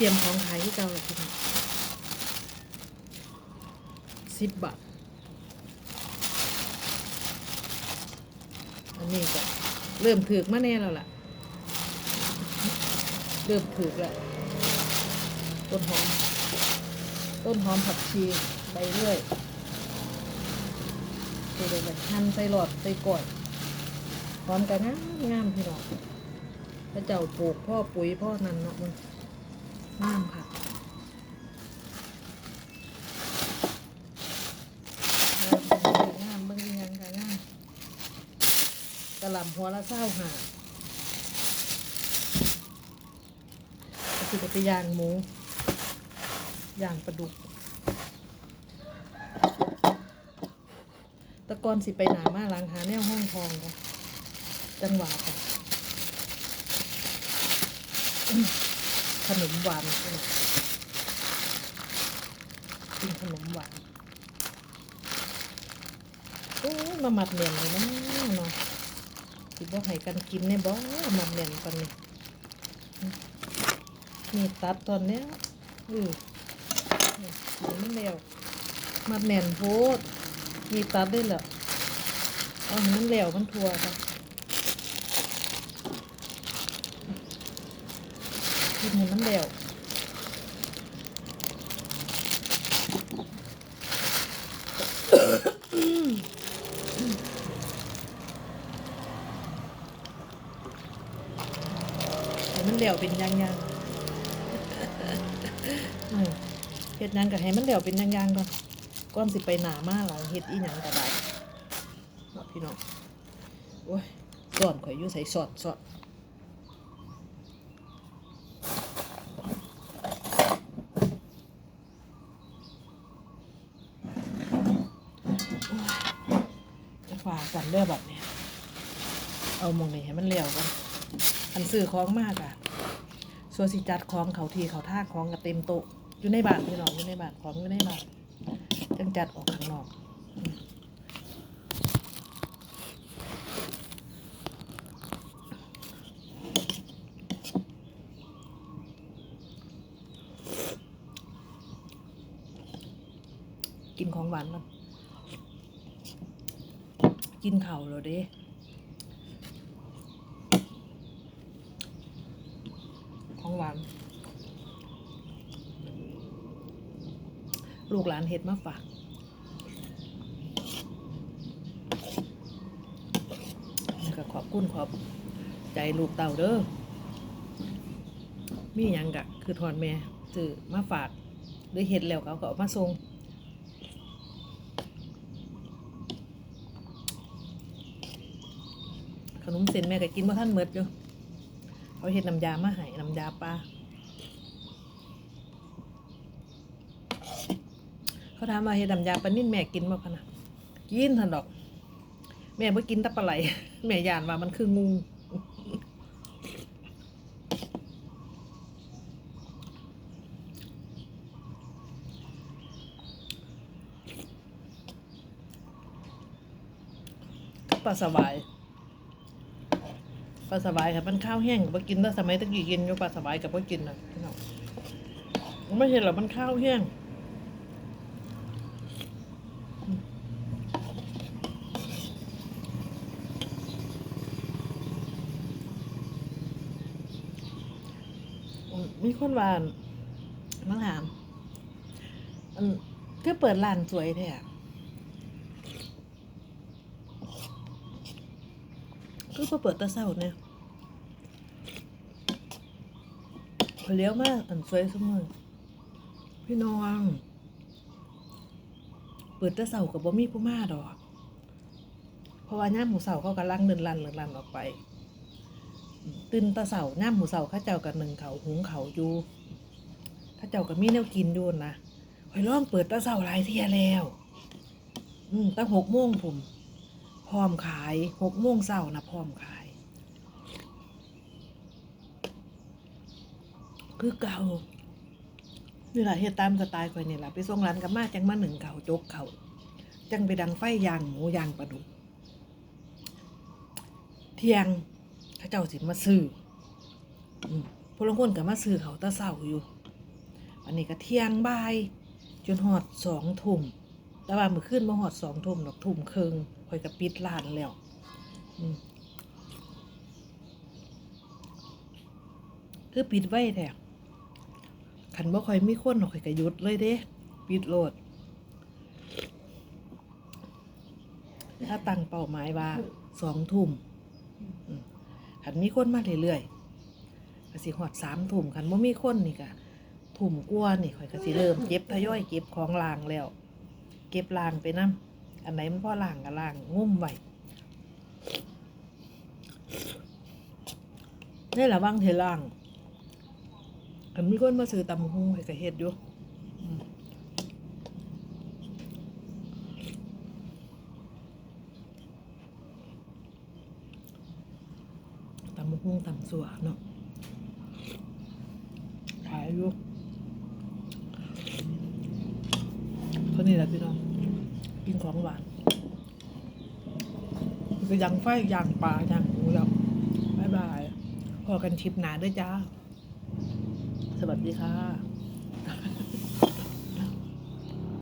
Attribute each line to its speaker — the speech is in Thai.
Speaker 1: เตรียมของขายที่เก่าเลยพี่น้องสิบบาท อันนี้ก็เริ่มถือกมาแน่แล้วล่ะ เริ่มถือแล้ว ต้นหอม ต้นหอมผักชีใบเรื่อยเดี๋ยวแบบหั่นใส่หลอดใส่ก่อยหอมกันงามงามพี่น้องพระเจ้าปลูกพ่อปุ๋ยพ่อนันเนาะมัน งามค่ะงามเบิ่งยังค่ะงามกระหล่ำหัวละเศร้าหาคือจะไปย่างหมูย่างปลาดุก ตะกอนสิไปหนามาล้างหาแนวห้องทองกันจังหวะกัน ขนมหวานกินขนมหวานโอ้มาหมัดเหนียนเลยนะเนาะสิบ่ให้กันกินเนี่ยบ่หมัดเหนียนตอนนี้มีตัดตอนเนี้ยอือนี่มันเร็วมาแม่นโพดมีตัดได้เหรอเอาให้มันเร็วมันทัวค่ะ กินให้มันเร็วให้มันเร็วเป็นย่างๆอืมเฮ็ดหยังก็ให้มันเดี๋ยวเป็นอย่างๆก่อนก่อนสิไปหนามากหลังเฮ็ดอีหยังก็ได้เนาะพี่น้องโอ้ยสอนข่อยอยู่ใส่สอดสอด ฝากันเด้อแบบนี้เอามองนี้ให้มันเร็วก่อนอันซื้อของมากอะส่วนสิจัดของเขาทีเขาท่าของกับเต็มโต๊ะอยู่ในบ้านพี่น้องอยู่ในบ้านของอยู่ในบ้านจังจัดออกข้างนอกกินของหวานก่อน กินเข่าวแล้วเด้ของหวาน ลูกหลานเฮ็ดมาฝากแล้วก็ขอบคุณขอบใจลูกเต่าเด้อ มีหยังกะ คือทอนแม่ซื้อมาฝากหรือเฮ็ดแล้วเขาก็เอามาส่ง นมเส้นแม่ก็กินบ่ทันเมดอยู่เขาเห็ดน้ำยามาให้น้ำยาปลาเขาถามว่าเห็ดน้ำยาปลานิ่นแม่กินบ่คะนะกินทันดอก แม่บ่กินตะปลาไหลแม่ยานว่ามันคืองูปลาสวาย ปลาสบายค่ะมันข้าวแห้งกับกินแต่สมัยตะกี้กินอยู่ปลาสบายกับกินนะพี่น้องไม่เห็นหรอกมันข้าวแห้งมีคนวาอั่นมาถามอันคือเปิดร้านสวยแท้ อะคือพอเปิดตะเศร้าเนี่ยเลี้ยวมากอันสวยเสมอพี่น้องเปิดต่เสากับบ่มีผู้มาดอก เพราะว่าย่ามหมูเสาเขากำลังเดินลันเดินลันออกไปตื่นตะเสาย่ามหมูเสาข้าเจ้ากับหนึ่งเขาหุงเขาอยู่ข้าเจ้ากับมีแนวกินอยู่นะคอยลองเปิดตะเสาหลายเที่ยแล้ว อืมตั้งหกโมงผม พร้อมขายหกโมงเสานะพร้อมขาย คือเก่านี่แหละเฮ็ดตามสไตล์ข่อยนี่แหละไปส่งร้านกับมาจังมาหนึ่งเขาจกเขาจังไปดังไฟยางหมูยางปลาดุกเที่ยงข้าเจ้าสิมาซื้อพลางคนก็มาซื้อเขาตะเศร้าอยู่ อันนี้ก็เที่ยงบ่ายจนหอดสองทุ่มแต่ว่ามือขึ้นมาหอดสองทุ่มดอกทุ่มครึ่ง คอยก็ปิดร้านแล้วคือปิดไว้แท้ขันบ่ค่อยมีคนหรอกข่อยก็หยุดเลยเด้ปิดโลดถ้าตั้งเป้าหมายว่าสองทุ่มขันมีคนมาเรื่อยๆก็สิหอดสามทุ่มขันบ่มีคนนี่ก็ทุ่มกว่านี่ข่อยก็สิเริ่มเก็บทยอยเก็บของล่างแล้ว เก็บล่างไปนํ อันไหนมันพ่อล่างก็ล่างงุ่มไว้นี่แหละว่างเทล่างขันมีคนมาซื้อตำบักหุ่งข่อยก็เฮ็ดอยู่ตำมะฮุ่งตำสัวเนาะขายอยู่เท่านี้แหละพี่น้อง กินของหวานก็ยังไฟย่างปลาย่างหมูแล้วบ๊ายบายพอกันชิปหนาด้วยจ้า สวัสดีค่ะ